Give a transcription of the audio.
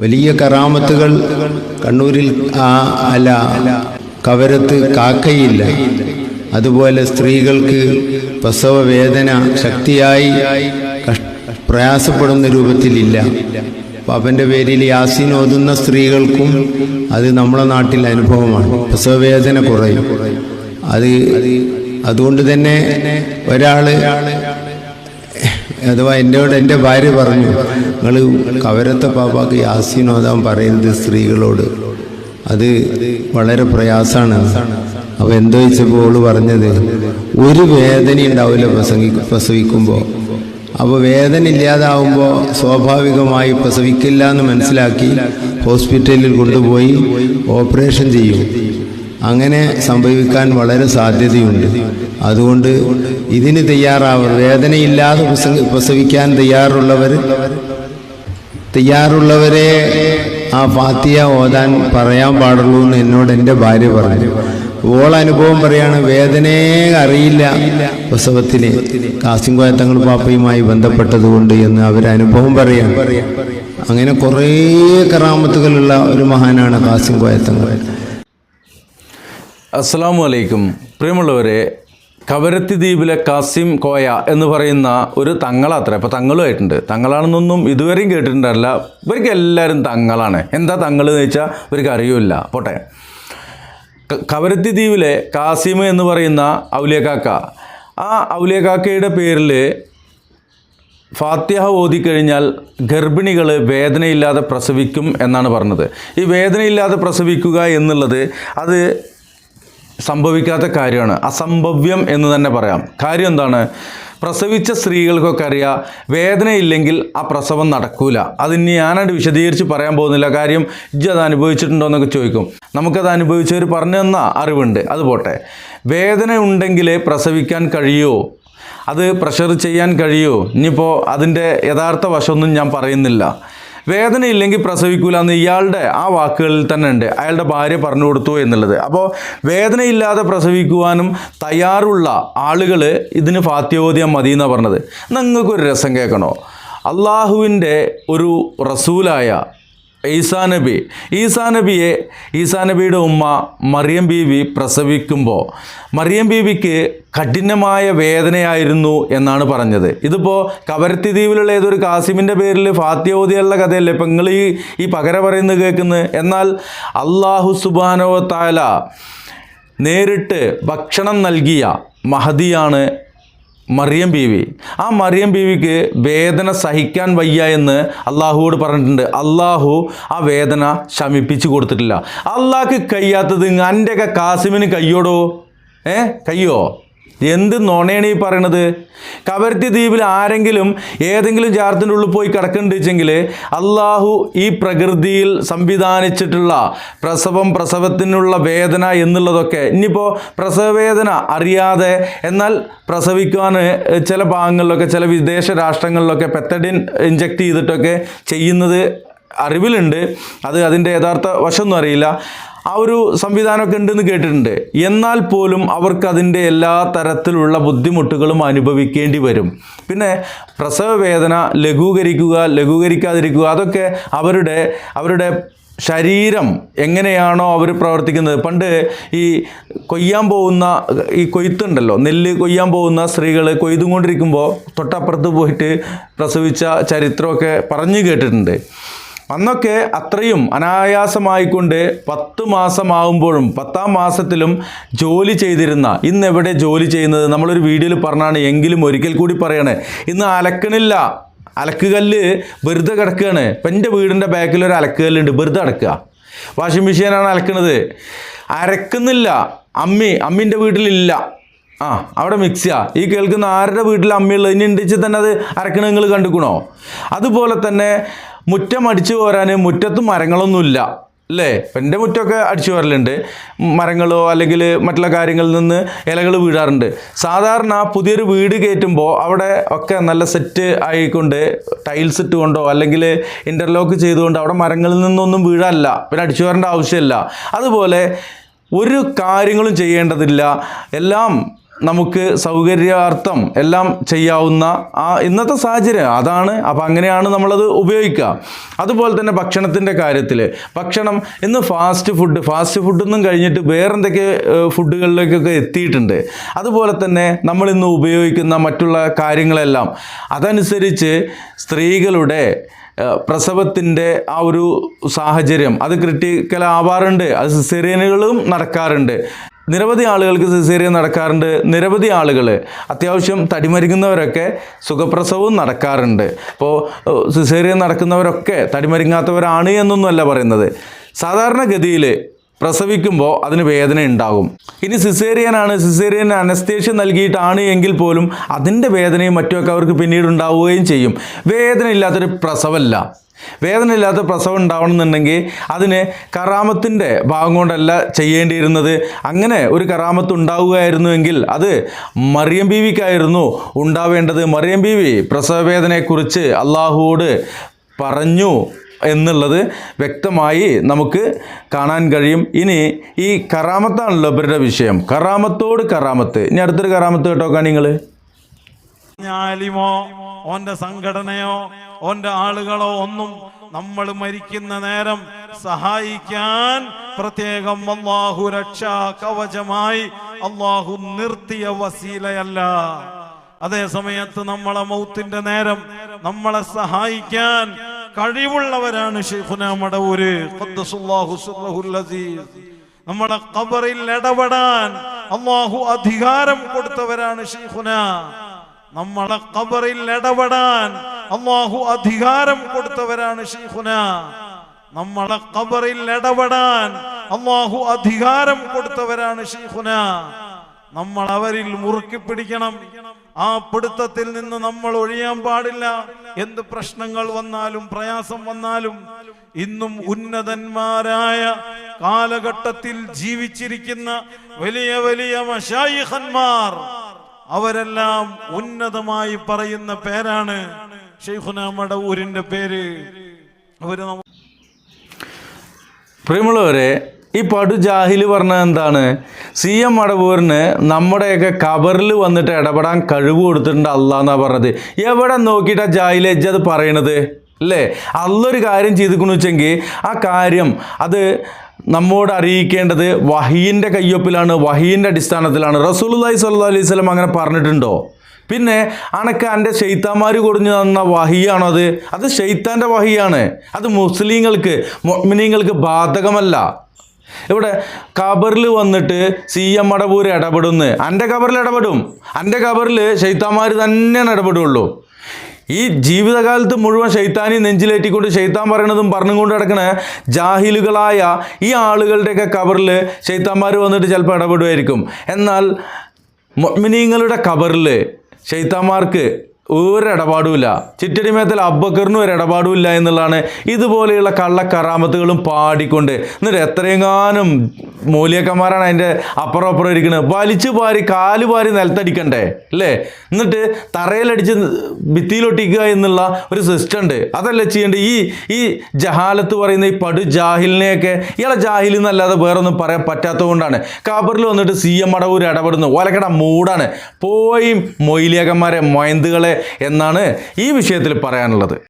വലിയ കറാമത്തുകൾ കണ്ണൂരിൽ ആ അല കവരത്ത് കാക്കയില്ല. അതുപോലെ സ്ത്രീകൾക്ക് പ്രസവ വേദന ശക്തിയായി പ്രയാസപ്പെടുന്ന രൂപത്തിലില്ല. പാപ്പന്റെ പേരിൽ യാസീൻ ഓതുന്ന സ്ത്രീകൾക്കും അത് നമ്മുടെ നാട്ടിൽ അനുഭവമാണ്. പ്രസവവേദന കുറയും. അത് അതുകൊണ്ട് തന്നെ ഒരാൾ അഥവാ എന്നോട് എന്റെ ഭാര്യ പറഞ്ഞു നിങ്ങൾ കവരത്തെ പാപ്പാക്ക് യാസീൻ ഓതാൻ പറയുന്നത് സ്ത്രീകളോട്. അത് വളരെ പ്രയാസമാണ്. അപ്പോൾ എന്തോ വെച്ചപ്പോൾ ഓൾ പറഞ്ഞത് ഒരു വേദന ഉണ്ടാവില്ല പ്രസംഗി പ്രസവിക്കുമ്പോൾ അപ്പോൾ വേദന ഇല്ലാതാവുമ്പോൾ സ്വാഭാവികമായി പ്രസവിക്കില്ല എന്ന് മനസ്സിലാക്കി ഹോസ്പിറ്റലിൽ കൊണ്ടുപോയി ഓപ്പറേഷൻ ചെയ്യും. അങ്ങനെ സംഭവിക്കാൻ വളരെ സാധ്യതയുണ്ട്. അതുകൊണ്ട് ഇതിന് തയ്യാറാവർ വേദനയില്ലാതെ പ്രസവിക്കാൻ തയ്യാറുള്ളവർ തയ്യാറുള്ളവരെ ആ ഫാത്തിയ ഓതാൻ പറയാൻ പാടുള്ളൂ എന്ന് എന്നോട് എന്റെ ഭാര്യ പറഞ്ഞു. ഓൾ അനുഭവം പറയാണ് വേദനയെ അറിയില്ല പ്രസവത്തിന്. കാസിം കോയത്തങ്ങൾ പാപ്പയുമായി ബന്ധപ്പെട്ടതുകൊണ്ട് എന്ന് അവരനുഭവം പറയാണ്. അങ്ങനെ കുറേ കറാമത്തുകളുള്ള ഒരു മഹാനാണ് കാസിം കോയത്തങ്ങൾ. അസ്സാം വലൈക്കും പ്രിയമുള്ളവരെ കവരത്തി ദ്വീപിലെ കാസിം കോയ എന്ന് പറയുന്ന ഒരു തങ്ങളാത്ര. അപ്പോൾ തങ്ങളുമായിട്ടുണ്ട് തങ്ങളാണെന്നൊന്നും ഇതുവരെയും കേട്ടിട്ടുണ്ടല്ല ഇവർക്ക് എല്ലാവരും തങ്ങളാണ്. എന്താ തങ്ങൾ എന്ന് വെച്ചാൽ ഇവർക്ക് അറിയില്ല. പോട്ടെ. കവരത്തി ദ്വീപിലെ കാസിം എന്ന് പറയുന്ന ഔലിയക്കാക്ക ആ ഔലിയക്കാക്കയുടെ പേരിൽ ഫാത്തിഹ ഓതിക്കഴിഞ്ഞാൽ ഗർഭിണികൾ വേദനയില്ലാതെ പ്രസവിക്കും എന്നാണ് പറഞ്ഞത്. ഈ വേദനയില്ലാതെ പ്രസവിക്കുക എന്നുള്ളത് അത് സംഭവിക്കാത്ത കാര്യമാണ്. അസംഭവ്യം എന്ന് തന്നെ പറയാം. കാര്യം എന്താണ്? പ്രസവിച്ച സ്ത്രീകൾക്കൊക്കെ അറിയാം വേദനയില്ലെങ്കിൽ ആ പ്രസവം നടക്കൂല. അതിന് ഞാനത് വിശദീകരിച്ച് പറയാൻ പോകുന്നില്ല. കാര്യം ഇജ്ജ് അത് അനുഭവിച്ചിട്ടുണ്ടോ എന്നൊക്കെ ചോദിക്കും. നമുക്കത് അനുഭവിച്ചവർ പറഞ്ഞു തന്ന അറിവുണ്ട്. അത് പോട്ടെ. വേദന ഉണ്ടെങ്കിലേ പ്രസവിക്കാൻ കഴിയുമോ അത് പ്രഷർ ചെയ്യാൻ കഴിയുമോ ഇനിയിപ്പോൾ അതിന്റെ യഥാർത്ഥ വശമൊന്നും ഞാൻ പറയുന്നില്ല. വേദനയില്ലെങ്കിൽ പ്രസവിക്കൂല എന്ന് ഇയാളുടെ ആ വാക്കുകളിൽ തന്നെ ഉണ്ട്. അയാളുടെ ഭാര്യ പറഞ്ഞു കൊടുത്തു എന്നുള്ളത്. അപ്പോൾ വേദനയില്ലാതെ പ്രസവിക്കുവാനും തയ്യാറുള്ള ആളുകൾ ഇതിന് ഫാത്യോദ്യം മതി എന്നാണ് പറഞ്ഞത് നിങ്ങൾക്കൊരു രസം കേൾക്കണോ? അള്ളാഹുവിന്റെ ഒരു റസൂലായ ഈസാ നബി. ഈസാ നബിയെ ഈസാ നബിയുടെ ഉമ്മ മറിയം ബീവി പ്രസവിക്കുമ്പോൾ മറിയം ബീവിക്ക് കഠിനമായ വേദനയായിരുന്നു എന്നാണ് പറഞ്ഞത്. ഇതിപ്പോൾ കവരത്തി ദ്വീപിലുള്ള ഏതൊരു കാസിമിന്റെ പേരിൽ ഫാത്യോദിയുള്ള കഥയല്ലേ? ഇപ്പം നിങ്ങൾ ഈ ഈ പകര പറയുന്നത് കേൾക്കുന്നത് എന്നാൽ അള്ളാഹു സുബാനോ താല നേരിട്ട് ഭക്ഷണം നൽകിയ മഹദിയാണ് മറിയം ബീവി. ആ മറിയം ബീവിക്ക് വേദന സഹിക്കാൻ വയ്യ എന്ന് അള്ളാഹുവോട് പറഞ്ഞിട്ടുണ്ട്. അള്ളാഹു ആ വേദന ശമിപ്പിച്ചു കൊടുത്തിട്ടില്ല. അള്ളാഹ്ക്ക് കഴിയാത്തത് എന്റെയൊക്കെ കാസിമിന് കയ്യോടോ? ഏ? കയ്യോ? എന്ത് നുണയാണ് ഈ പറയണത്? കവരത്തി ദ്വീപിൽ ആരെങ്കിലും ഏതെങ്കിലും ജാറത്തിന്റെ ഉള്ളിൽ പോയി കിടക്കേണ്ടിച്ചെങ്കിൽ അള്ളാഹു ഈ പ്രകൃതിയിൽ സംവിധാനിച്ചിട്ടുള്ള പ്രസവം പ്രസവത്തിനുള്ള വേദന എന്നുള്ളതൊക്കെ ഇനിയിപ്പോൾ പ്രസവവേദന അറിയാതെ എന്നാൽ പ്രസവിക്കാൻ ചില ഭാഗങ്ങളിലൊക്കെ ചില വിദേശ രാഷ്ട്രങ്ങളിലൊക്കെ പെത്തഡിൻ ഇഞ്ചക്ട് ചെയ്തിട്ടൊക്കെ ചെയ്യുന്നത് അറിവിലുണ്ട്. അത് അതിന്റെ യഥാർത്ഥ വശമൊന്നും അറിയില്ല. ആ ഒരു സംവിധാനമൊക്കെ ഉണ്ടെന്ന് കേട്ടിട്ടുണ്ട്. എന്നാൽ പോലും അവർക്ക് അതിന്റെ എല്ലാ തരത്തിലുള്ള ബുദ്ധിമുട്ടുകളും അനുഭവിക്കേണ്ടി വരും. പിന്നെ പ്രസവ വേദന ലഘൂകരിക്കുക ലഘൂകരിക്കാതിരിക്കുക അതൊക്കെ അവരുടെ അവരുടെ ശരീരം എങ്ങനെയാണോ അവർ പ്രവർത്തിക്കുന്നത്. പണ്ട് ഈ കൊയ്യാൻ പോകുന്ന ഈ കൊയ്ത്തുണ്ടല്ലോ നെല്ല് കൊയ്യാൻ പോകുന്ന സ്ത്രീകൾ കൊയ്തും കൊണ്ടിരിക്കുമ്പോൾ തൊട്ടപ്പുറത്ത് പോയിട്ട് പ്രസവിച്ച ചരിത്രമൊക്കെ പറഞ്ഞു കേട്ടിട്ടുണ്ട്. അന്നൊക്കെ അത്രയും അനായാസമായിക്കൊണ്ട് പത്ത് മാസമാകുമ്പോഴും പത്താം മാസത്തിലും ജോലി ചെയ്തിരുന്ന ഇന്ന് എവിടെ ജോലി ചെയ്യുന്നത്? നമ്മളൊരു വീഡിയോയിൽ പറഞ്ഞാണ് എങ്കിലും ഒരിക്കൽ കൂടി പറയണേ ഇന്ന് അലക്കണില്ല. അലക്കുകല്ല് വെറുതെ കിടക്കുകയാണ്. ഇപ്പം എന്റെ വീടിന്റെ ബാക്കിൽ ഒരു അലക്കുകല്ലുണ്ട് വെറുതെ കിടക്കുക. വാഷിംഗ് മെഷീനാണ് അലക്കണത്. അരക്കുന്നില്ല. അമ്മി അമ്മിന്റെ വീട്ടിലില്ല. ആ അവിടെ മിക്സിയാ. ഈ കേൾക്കുന്ന ആരുടെ വീട്ടിൽ അമ്മയുള്ള ഇനി ഉണ്ടിച്ച് തന്നെ അത് അരക്കണ നിങ്ങൾ കണ്ടുക്കണോ? അതുപോലെ തന്നെ മുറ്റം അടിച്ചു പോരാൻ മുറ്റത്ത് മരങ്ങളൊന്നുമില്ല അല്ലേ? എന്റെ മുറ്റമൊക്കെ അടിച്ചു പോരലുണ്ട്. മരങ്ങളോ അല്ലെങ്കിൽ മറ്റുള്ള കാര്യങ്ങളിൽ നിന്ന് ഇലകൾ വീഴാറുണ്ട്. സാധാരണ പുതിയൊരു വീട് കയറ്റുമ്പോൾ അവിടെ ഒക്കെ നല്ല സെറ്റ് ആയിക്കൊണ്ട് ടൈൽസ് ഇട്ടുകൊണ്ടോ അല്ലെങ്കിൽ ഇന്റർലോക്ക് ചെയ്തുകൊണ്ട് അവിടെ മരങ്ങളിൽ നിന്നൊന്നും വീഴാനില്ല പിന്നെ അടിച്ചു വരേണ്ട ആവശ്യമില്ല. അതുപോലെ ഒരു കാര്യങ്ങളും ചെയ്യേണ്ടതില്ല. എല്ലാം നമുക്ക് സൗകര്യാർത്ഥം എല്ലാം ചെയ്യാവുന്ന ആ ഇന്നത്തെ സാഹചര്യം. അതാണ്. അപ്പോൾ അങ്ങനെയാണ് നമ്മളത് ഉപയോഗിക്കുക. അതുപോലെ തന്നെ ഭക്ഷണത്തിന്റെ കാര്യത്തിൽ ഭക്ഷണം ഇന്ന് ഫാസ്റ്റ് ഫുഡ് ഫാസ്റ്റ് ഫുഡൊന്നും കഴിഞ്ഞിട്ട് വേറെന്തൊക്കെ ഫുഡുകളിലേക്കൊക്കെ എത്തിയിട്ടുണ്ട്. അതുപോലെ തന്നെ നമ്മൾ ഇന്ന് ഉപയോഗിക്കുന്ന മറ്റുള്ള കാര്യങ്ങളെല്ലാം. അതനുസരിച്ച് സ്ത്രീകളുടെ പ്രസവത്തിന്റെ ആ ഒരു സാഹചര്യം. അത് ക്രിട്ടിക്കൽ ആവാറുണ്ട്. അത് സിസേറിയനുകളും നടക്കാറുണ്ട്. നിരവധി ആളുകൾക്ക് സിസേറിയൻ നടക്കാറുണ്ട്. നിരവധി ആളുകൾ അത്യാവശ്യം തടിമരുങ്ങുന്നവരൊക്കെ സുഖപ്രസവവും നടക്കാറുണ്ട്. അപ്പോൾ സിസേറിയൻ നടക്കുന്നവരൊക്കെ തടിമരുങ്ങാത്തവരാണ് എന്നൊന്നുമല്ല പറയുന്നത്. സാധാരണഗതിയിൽ പ്രസവിക്കുമ്പോൾ അതിന് വേദന ഉണ്ടാകും. ഇനി സിസേറിയനാണ് സിസേറിയൻ അനസ്തേഷ്യ നൽകിയിട്ടാണ് എങ്കിൽ പോലും അതിന്റെ വേദനയും മറ്റുമൊക്കെ അവർക്ക് പിന്നീട് ഉണ്ടാവുകയും ചെയ്യും. വേദന ഇല്ലാത്തൊരു പ്രസവമല്ല വേദന ഇല്ലാത്ത പ്രസവം ഉണ്ടാവണമെന്നുണ്ടെങ്കിൽ അതിന് കറാമത്തിന്റെ ഭാഗം കൊണ്ടല്ല ചെയ്യേണ്ടിയിരുന്നത്. അങ്ങനെ ഒരു കറാമത്ത് ഉണ്ടാവുകയായിരുന്നുവെങ്കിൽ അത് മറിയം ബീവിക്കായിരുന്നു ഉണ്ടാവേണ്ടത്. മറിയം ബീവി പ്രസവവേദനയെക്കുറിച്ച് അള്ളാഹുവോട് പറഞ്ഞു എന്നുള്ളത് വ്യക്തമായി നമുക്ക് കാണാൻ കഴിയും. ഇനി ഈ കറാമത്താണല്ലോ ഇവരുടെ വിഷയം. കറാമത്തോട് കറാമത്ത്. ഇനി അടുത്തൊരു കറാമത്ത് കേട്ടോക്കാണ് നിങ്ങൾ ആലിമോ ഓന്റെ സംഘടനയോ ഓന്റെ ആളുകളോ ഒന്നും നമ്മൾ മരിക്കുന്ന നേരം സഹായിക്കാൻ പ്രത്യേകം അള്ളാഹു രക്ഷാ കവചമായി അള്ളാഹു നിർത്തിയ വസീലയല്ല. അതേ സമയത്ത് നമ്മളെ മൗത്തിന്റെ നേരം നമ്മളെ സഹായിക്കാൻ കഴിവുള്ളവരാണ് ഷെയ്ഖുന നമ്മുടെ ഖബറിൽ ഇടപെടാൻ അള്ളാഹു അധികാരം കൊടുത്തവരാണ് ഷെയ്ഖുന നമ്മളെ കബറിൽ ഇടപെടാൻ അള്ളാഹു അധികാരം കൊടുത്തവരാണ് ഷെയ്ഖുന നമ്മളെ കബറിൽ ഇടപെടാൻ അള്ളാഹു അധികാരം കൊടുത്തവരാണ് ഷെയ്ഖുന നമ്മൾ അവരിൽ മുറുക്കി പിടിക്കണം. ആ പിടുത്തത്തിൽ നിന്ന് നമ്മൾ ഒഴിയാൻ പാടില്ല. എന്ത് പ്രശ്നങ്ങൾ വന്നാലും പ്രയാസം വന്നാലും ഇന്നും ഉന്നതന്മാരായ കാലഘട്ടത്തിൽ ജീവിച്ചിരിക്കുന്ന വലിയ വലിയ മഷായിഖന്മാർ അവരെല്ലാം ഉന്നതമായി പറയുന്ന പേരാണ് ഷെയ്ഖുന മടവൂരിന്റെ പേര്. അവർ പ്രിയമുള്ളവരെ ഈ പടു ജാഹിൽ പറഞ്ഞത് എന്താണ്? സി എം മടവൂരിന് നമ്മുടെയൊക്കെ കബറിൽ വന്നിട്ട് ഇടപെടാൻ കഴിവ് കൊടുത്തിട്ടുണ്ട് അല്ല എന്നാ പറഞ്ഞത്. എവിടെ നോക്കിയിട്ടാ ജാഹിൽ എജ്ജ് അത് പറയണത്? അല്ലേ? അല്ലൊരു കാര്യം ചെയ്തിക്കണു വെച്ചെങ്കിൽ ആ കാര്യം അത് നമ്മോട് അറിയിക്കേണ്ടത് വഹീന്റെ കയ്യൊപ്പിലാണ് വഹീന്റെ അടിസ്ഥാനത്തിലാണ്. റസൂലുള്ളാഹി സല്ലാ അലൈഹി സ്വലം അങ്ങനെ പറഞ്ഞിട്ടുണ്ടോ? പിന്നെ അനക്ക് എന്റെ ഷെയ്ത്താന്മാർ കൊടുഞ്ഞു തന്ന വഹിയാണോ അത്? അത് ഷെയ്ത്താന്റെ വഹിയാണ്. അത് മുസ്ലിങ്ങൾക്ക് മൊമിനീങ്ങൾക്ക് ബാധകമല്ല. ഇവിടെ കബറിൽ വന്നിട്ട് സി എം മടവൂർ ഇടപെടുന്ന്. എന്റെ കബറിൽ ഇടപെടും. എന്റെ കബറിൽ ഷെയ്ത്താന്മാർ തന്നെയാണ് ഇടപെടുള്ളൂ. ഈ ജീവിതകാലത്ത് മുഴുവൻ ഷെയ്ത്താനി നെഞ്ചിലേറ്റിക്കൊണ്ട് ഷെയ്ത്താൻ പറയണതും പറഞ്ഞുകൊണ്ട് കിടക്കണ ജാഹിലുകളായ ഈ ആളുകളുടെയൊക്കെ കബറിൽ ഷെയ്ത്താന്മാർ വന്നിട്ട് ചിലപ്പോൾ ഇടപെടുമായിരിക്കും. എന്നാൽ മൊമിനീങ്ങളുടെ കബറിൽ ഷെയ്ത്താന്മാർക്ക് ഒരു ഇടപാടുമില്ല ചിറ്റടിമേത്തൽ അബ്ബക്കറിനും ഒരു ഇടപാടുമില്ല എന്നുള്ളതാണ് ഇതുപോലെയുള്ള കള്ളക്കറാമത്തുകളും പാടിക്കൊണ്ട്. എന്നിട്ട് എത്രയെങ്ങാനും മൂലിയക്കന്മാരാണ് അതിന്റെ അപ്പുറം അപ്പുറം ഇരിക്കുന്നത് വലിച്ചു പാരി കാൽ പാരി നിലത്തടിക്കണ്ടേ? അല്ലേ? എന്നിട്ട് തറയിലടിച്ച് ഭിത്തിയിലൊട്ടിക്കുക എന്നുള്ള ഒരു സിസ്റ്റം ഉണ്ട്. അതല്ലേ ചെയ്യേണ്ടത്. ഈ ഈ ജഹാലത്ത് പറയുന്ന ഈ പടു ജാഹിലിനെയൊക്കെ ഇയാളെ ജാഹിൽ എന്നല്ലാതെ വേറൊന്നും പറയാൻ പറ്റാത്തതുകൊണ്ടാണ് കാബറിൽ വന്നിട്ട് സി എം അടവൂർ ഇടപെടുന്നു. ഓലക്കട മൂടാണ്. പോയി മൊയിലിയക്കന്മാരെ മൊയന്തുകളെ എന്നാണ് ഈ വിഷയത്തിൽ പറയാനുള്ളത്.